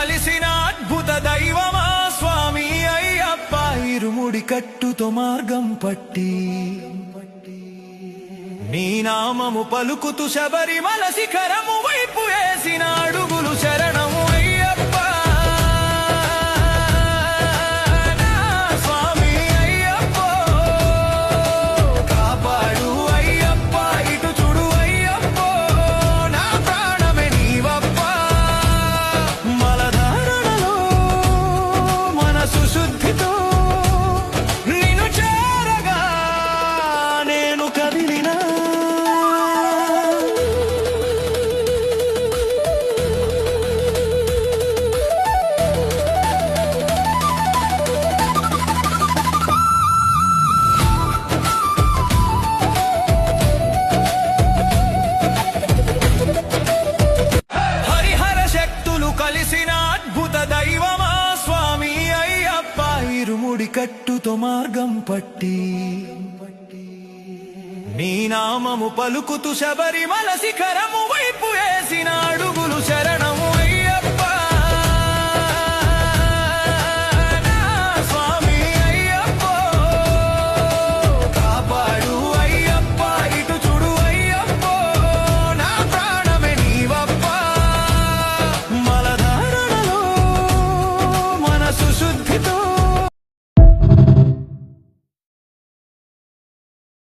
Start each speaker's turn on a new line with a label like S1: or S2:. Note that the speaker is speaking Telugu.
S1: కలిసిన అద్భుత దైవమా స్వామి అయ్యప్ప? ఇరుముడి కట్టుతో మార్గం పట్టి. నీ నామము పలుకుతూ శబరిమల శిఖరము వైపు వేసిన అడుగులు ఇరుముడి కట్టుతో మార్గం పట్టి. నీ నామము పలుకుతూ శబరిమల శిఖరము వైపు వేసినాడు